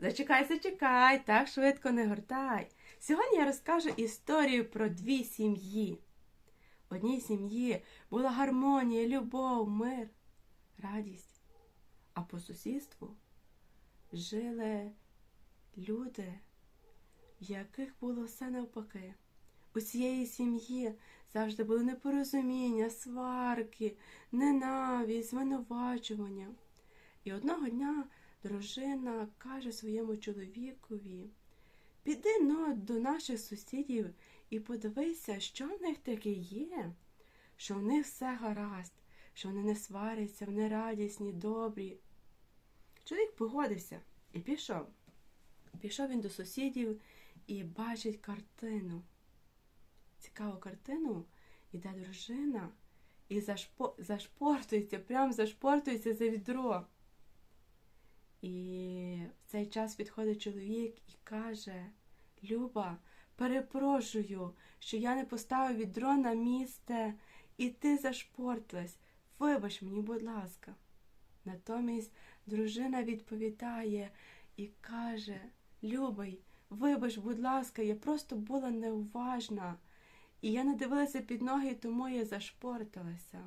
Зачекай, зачекай, так швидко не гортай. Сьогодні я розкажу історію про дві сім'ї. В одній сім'ї була гармонія, любов, мир, радість. А по сусідству жили люди, в яких було все навпаки. У цієї сім'ї завжди були непорозуміння, сварки, ненависть, звинувачування. І одного дня дружина каже своєму чоловікові: піди но до наших сусідів і подивися, що в них таке є, що в них все гаразд, що вони не сваряться, вони радісні, добрі. Чоловік погодився і пішов. Пішов він до сусідів і бачить картину. Цікаву картину іде дружина і зашпо... зашпортується, прям зашпортується за відро. І в цей час підходить чоловік і каже: Люба, перепрошую, що я не поставив відро на місце, і ти зашпортилась. Вибач мені, будь ласка. Натомість дружина відповідає і каже: Любий, вибач, будь ласка, я просто була неуважна, і я не дивилася під ноги, тому я зашпортилася.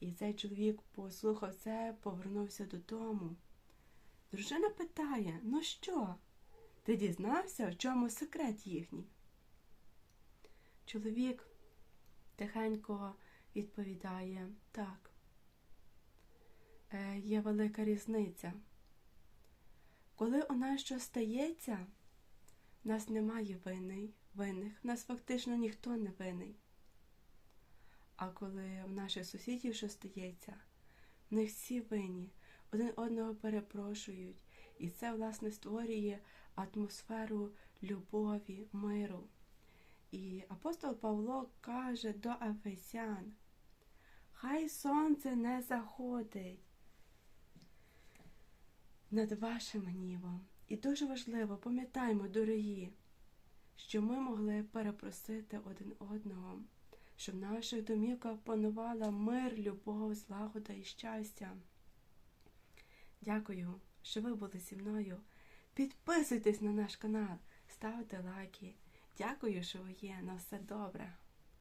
І цей чоловік послухав це, повернувся додому. Дружина питає: Ну що? Ти дізнався, в чому секрет їхній? Чоловік тихенько відповідає: Так, е, є велика різниця. Коли у нас щось стається, в нас немає вини, винних, нас фактично ніхто не винний. А коли в наших сусідів що стається, них всі винні, один одного перепрошують, і це, власне, створює атмосферу любові, миру. І апостол Павло каже до Ефесян, хай сонце не заходить над вашим гнівом. І дуже важливо, пам'ятаймо, дорогі, що ми могли перепросити один одного щоб в наших домівках панувала мир, любов, злагода і щастя. Дякую, що ви були зі мною. Підписуйтесь на наш канал, ставте лайки. Дякую, що ви є. На все добре.